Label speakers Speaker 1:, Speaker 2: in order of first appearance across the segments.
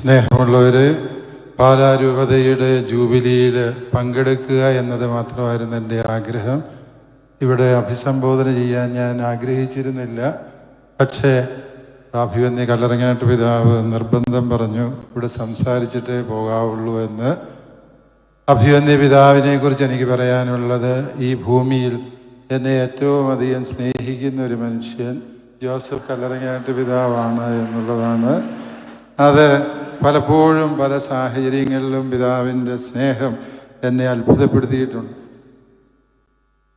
Speaker 1: സ്നേഹമുള്ളവര് പാലാരൂപതയുടെ ജൂബിലിയിൽ പങ്കെടുക്കുക എന്നത് മാത്രമായിരുന്നു എന്റെ ആഗ്രഹം. ഇവിടെ അഭിസംബോധന ചെയ്യാൻ ഞാൻ ആഗ്രഹിച്ചിരുന്നില്ല. പക്ഷേ അഭിവന്യ കല്ലറങ്ങാട്ട് പിതാവ് നിർബന്ധം പറഞ്ഞു ഇവിടെ സംസാരിച്ചിട്ടേ പോകാവുള്ളൂ എന്ന്. അഭിവന്യ പിതാവിനെ കുറിച്ച് എനിക്ക് പറയാനുള്ളത് ഈ ഭൂമിയിൽ എന്നെ ഏറ്റവും അധികം സ്നേഹിക്കുന്ന ഒരു മനുഷ്യൻ ജോസഫ് കല്ലറങ്ങാട്ട് പിതാവാണ് എന്നുള്ളതാണ്. അത് പലപ്പോഴും പല സാഹചര്യങ്ങളിലും പിതാവിന്റെ സ്നേഹം എന്നെ അത്ഭുതപ്പെടുത്തിയിട്ടുണ്ട്.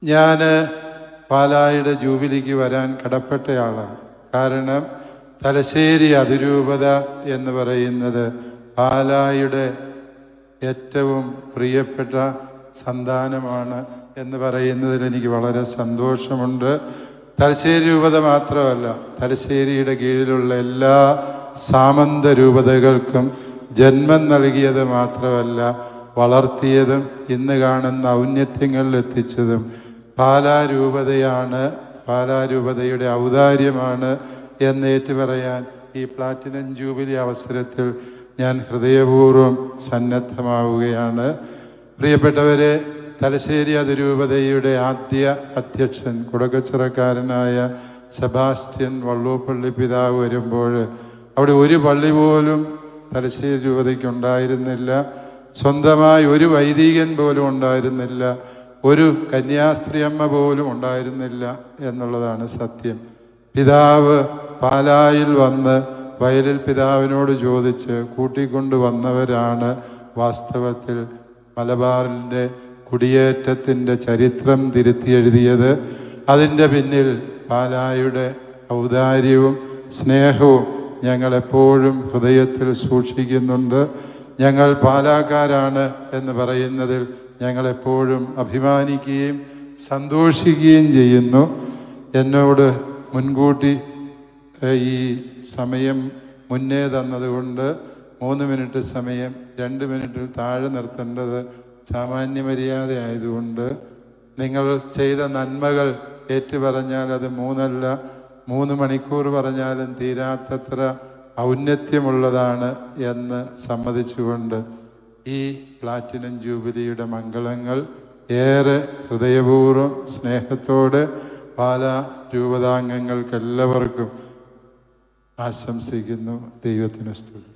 Speaker 1: ഞാൻ പാലായുടെ ജൂബിലിക്ക് വരാൻ കടപ്പെട്ടയാളാണ്. കാരണം തലശ്ശേരി അതിരൂപത എന്ന് പറയുന്നത് പാലായുടെ ഏറ്റവും പ്രിയപ്പെട്ട സന്താനമാണ് എന്ന് പറയുന്നതിൽ എനിക്ക് വളരെ സന്തോഷമുണ്ട്. തലശ്ശേരി രൂപത മാത്രമല്ല തലശ്ശേരിയുടെ കീഴിലുള്ള എല്ലാ സാമന്ത രൂപതകൾക്കും ജന്മം നൽകിയത് മാത്രമല്ല വളർത്തിയതും ഇന്ന് കാണുന്ന ഔന്നത്യങ്ങളിൽ എത്തിച്ചതും പാലാരൂപതയാണ് പാലാരൂപതയുടെ ഔദാര്യമാണ് എന്ന് ഏറ്റുപറയാൻ ഈ പ്ലാറ്റിനം ജൂബിലി അവസരത്തിൽ ഞാൻ ഹൃദയപൂർവം സന്നദ്ധമാവുകയാണ്. പ്രിയപ്പെട്ടവരെ തലശ്ശേരി അതിരൂപതയുടെ ആദ്യ അധ്യക്ഷൻ കുടക്കച്ചിറക്കാരനായ സെബാസ്റ്റ്യൻ വള്ളൂപ്പള്ളി പിതാവ് വരുമ്പോൾ അവിടെ ഒരു പള്ളി പോലും തലശ്ശേരി രൂപതയ്ക്ക് ഉണ്ടായിരുന്നില്ല സ്വന്തമായി ഒരു വൈദികൻ പോലും ഉണ്ടായിരുന്നില്ല. ഒരു കന്യാസ്ത്രീ അമ്മ പോലും ഉണ്ടായിരുന്നില്ല എന്നുള്ളതാണ് സത്യം. പിതാവ് പാലായിൽ വന്ന് വയലിൽ പിതാവിനോട് ചോദിച്ച് കൂട്ടിക്കൊണ്ടു വന്നവരാണ് വാസ്തവത്തിൽ മലബാറിന്റെ കുടിയേറ്റത്തിന്റെ ചരിത്രം തിരുത്തി എഴുതിയത്. അതിന്റെ പിന്നിൽ പാലായുടെ ഔദാര്യവും സ്നേഹവും ഞങ്ങൾ എപ്പോഴും ഹൃദയത്തിൽ സൂക്ഷിക്കുന്നുണ്ട്. ഞങ്ങൾ പാലാക്കാരാണ് എന്ന് പറയുന്നതിൽ ഞങ്ങളെപ്പോഴും അഭിമാനിക്കുകയും സന്തോഷിക്കുകയും ചെയ്യുന്നു. എന്നോട് മുൻകൂട്ടി ഈ സമയം മുന്നേ തന്നതുകൊണ്ട് മൂന്ന് മിനിറ്റ് സമയം രണ്ട് മിനിറ്റിൽ താഴെ നിർത്തേണ്ടത് സാമാന്യ മര്യാദ ആയതുകൊണ്ട് നിങ്ങൾ ചെയ്ത നന്മകൾ ഏറ്റുപറഞ്ഞാൽ അത് മൂന്നല്ല മൂന്ന് മണിക്കൂർ പറഞ്ഞാലും തീരാത്തത്ര ഔന്നത്യമുള്ളതാണ് എന്ന് സമ്മതിച്ചുകൊണ്ട് ഈ പ്ലാറ്റിനം ജൂബിലിയുടെ മംഗളങ്ങൾ ഏറെ ഹൃദയപൂർവം സ്നേഹത്തോടെ പാല രൂപതാംഗങ്ങൾക്കെല്ലാവർക്കും ആശംസിക്കുന്നു. ദൈവത്തിന് സ്തുതി.